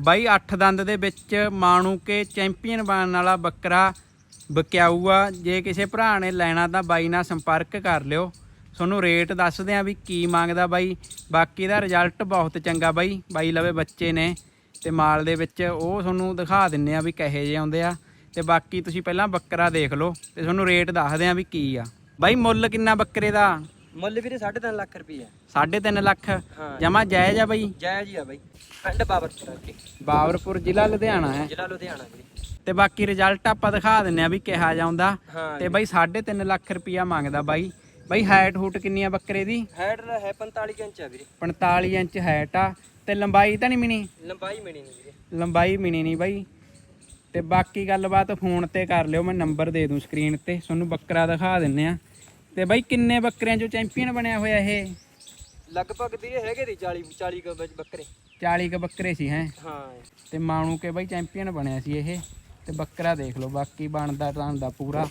ਬਾਈ 8 ਦੰਦ ਦੇ ਵਿੱਚ ਮਾਣੂ ਕੇ ਚੈਂਪੀਅਨ ਬਣਨ ਵਾਲਾ ਬੱਕਰਾ ਬਕਿਆਊ ਆ ਜੇ ਕਿਸੇ ਭਰਾ ਨੇ ਲੈਣਾ ਤਾਂ ਬਾਈ ਨਾਲ ਸੰਪਰਕ ਕਰ ਲਿਓ। ਤੁਹਾਨੂੰ ਰੇਟ ਦੱਸਦੇ ਆ ਵੀ ਕੀ ਮੰਗਦਾ ਬਾਈ। ਬਾਕੀ ਦਾ ਰਿਜ਼ਲਟ ਬਹੁਤ ਚੰਗਾ ਬਾਈ। ਬਾਈ ਲਵੇ ਬੱਚੇ ਨੇ ਤੇ ਮਾਲ ਦੇ ਵਿੱਚ ਉਹ ਤੁਹਾਨੂੰ ਦਿਖਾ ਦਿੰਨੇ ਆ ਵੀ ਕਹੇ ਜੇ ਆਉਂਦੇ ਆ। ਤੇ ਬਾਕੀ ਤੁਸੀਂ ਪਹਿਲਾਂ ਬੱਕਰਾ ਦੇਖ ਲਓ ਤੇ ਤੁਹਾਨੂੰ ਰੇਟ ਦੱਸਦੇ ਆ ਵੀ ਕੀ ਆ। ਬਾਈ ਮੁੱਲ ਕਿੰਨਾ ਬੱਕਰੇ ਦਾ? ਮੁੱਲ ਵੀਰੇ 3.5 ਲੱਖ ਰੁਪਏ 3.5 ਲੱਖ? ਹਾਂ। ਜਮਾ ਜਾਇਜ਼ ਆ ਬਾਈ? ਜਾਇਜ਼ ਹੀ ਆ ਬਾਈ। ਪਿੰਡ ਬਾਬਰਪੁਰ ਅੱਗੇ। ਬਾਬਰਪੁਰ ਜ਼ਿਲ੍ਹਾ ਲੁਧਿਆਣਾ ਹੈ। ਜ਼ਿਲ੍ਹਾ ਲੁਧਿਆਣਾ ਵੀਰੇ। ਤੇ ਬਾਕੀ ਰਿਜ਼ਲਟ ਆਪਾਂ ਦਿਖਾ ਦਿੰਨੇ ਆ ਵੀ ਕਿਹਾ ਜਾਂਦਾ। ਹਾਂ ਤੇ ਬਾਈ 3.5 ਲੱਖ ਰੁਪਿਆ ਮੰਗਦਾ ਬਾਈ। ਬਾਈ ਹਾਈਟ ਹੂਟ ਕਿੰਨੀ ਆ ਬੱਕਰੇ ਦੀ? ਹੈਡ ਹੈ 45 ਇੰਚ ਆ ਵੀਰੇ। 45 ਇੰਚ ਹਾਈਟ ਆ। ਤੇ ਲੰਬਾਈ ਤਾਂ ਨਹੀਂ ਮਿਣੀ? ਲੰਬਾਈ ਮਿਣੀ ਨਹੀਂ ਵੀਰੇ। ਲੰਬਾਈ ਮਿਣੀ ਨਹੀਂ ਬਾਈ। ਤੇ ਬਾਕੀ ਗੱਲਬਾਤ ਫੋਨ ਤੇ ਕਰ ਲਿਓ ਮੈਂ ਨੰਬਰ ਦੇ ਦੂੰ ਸਕਰੀਨ ਤੇ। ਤੁਹਾਨੂੰ ਬੱਕਰਾ ਦਿਖਾ ਦਿੰਨੇ ਆ। ਤੇ ਬਾਈ ਕਿੰਨੇ ਬੱਕਰਿਆਂ ਚੋਂ ਚੈਂਪੀਅਨ ਬਣਿਆ ਹੋਇਆ ਇਹ? ਲਗਭਗ ਵੀਰੇ ਹੈਗੇ ਦੀ 40 40 ਕੁ ਬੱਚ- ਬੱਕਰੇ। 40 ਕ ਬੱਕਰੇ ਸੀ ਹੈ? ਹਾਂ। ਤੇ ਮਾਣੂ ਕੇ ਬਾਈ ਚੈਂਪੀਅਨ ਬਣਿਆ ਸੀ ਇਹ। ਤੇ ਬੱਕਰਾ ਦੇਖ ਲਓ ਬਾਕੀ ਬਣਦਾ ਦਾ ਪੂਰਾ।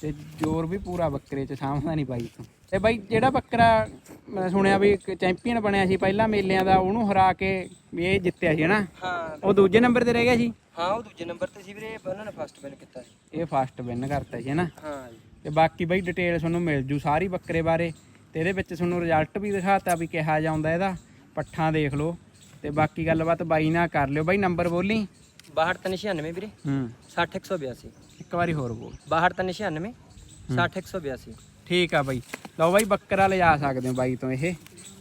ਤੇ ਜ਼ੋਰ ਵੀ ਪੂਰਾ ਬੱਕਰੇ ਚ ਸਾਂਭਦਾ ਨਹੀਂ ਬਾਈ ਤੋਂ। ਤੇ ਬਾਈ ਜਿਹੜਾ ਬੱਕਰਾ ਮੈਂ ਸੁਣਿਆ ਵੀ ਚੈਂਪੀਅਨ ਬਣਿਆ ਸੀ ਪਹਿਲਾਂ ਮੇਲਿਆਂ ਦਾ ਉਹਨੂੰ ਹਰਾ ਕੇ ਵੀ ਇਹ ਜਿੱਤਿਆ ਸੀ ਹਨਾ? ਹਾਂ। ਉਹ ਦੂਜੇ ਨੰਬਰ ਤੇ ਰਹਿ ਗਿਆ ਸੀ? ਹਾਂ ਉਹ ਦੂਜੇ ਨੰਬਰ ਤੇ ਸੀ ਵੀਰੇ ਉਹਨਾਂ ਨੇ ਫਸਟ ਵਿਨ ਕੀਤਾ ਸੀ। ਇਹ ਫਸਟ ਵਿਨ ਕਰਤਾ ਸੀ ਹਨਾ? ਹਾਂ ਜੀ। ਤੇ ਬਾਕੀ ਬਾਈ ਡਿਟੇਲ ਤੁਹਾਨੂੰ ਮਿਲ ਜੂ ਸਾਰੀ ਬੱਕਰੇ ਬਾਰੇ ਤੇ ਇਹਦੇ ਵਿੱਚ ਤੁਹਾਨੂੰ ਰਿਜ਼ਲਟ ਵੀ ਦਿਖਾਤਾ ਵੀ ਕਿਹਾ ਜਾਂਦਾ ਇਹਦਾ। ਪੱਠਾਂ ਦੇਖ ਲਓ ਤੇ ਬਾਕੀ ਗੱਲਬਾਤ ਬਾਈ ਨਾਲ ਕਰ ਲਿਓ। ਬਾਈ ਨੰਬਰ ਬੋਲੀ? 6296 ਵੀਰੇ। ਹੂੰ। 60182 ਇੱਕ ਵਾਰੀ ਹੋਰ ਬੋਲ। 6296 60182 ਠੀਕ ਆ ਬਾਈ। ਲਓ ਬਾਈ ਬੱਕਰਾ ਲਿਜਾ ਸਕਦੇ ਹੋ ਬਾਈ ਤੋਂ ਇਹ।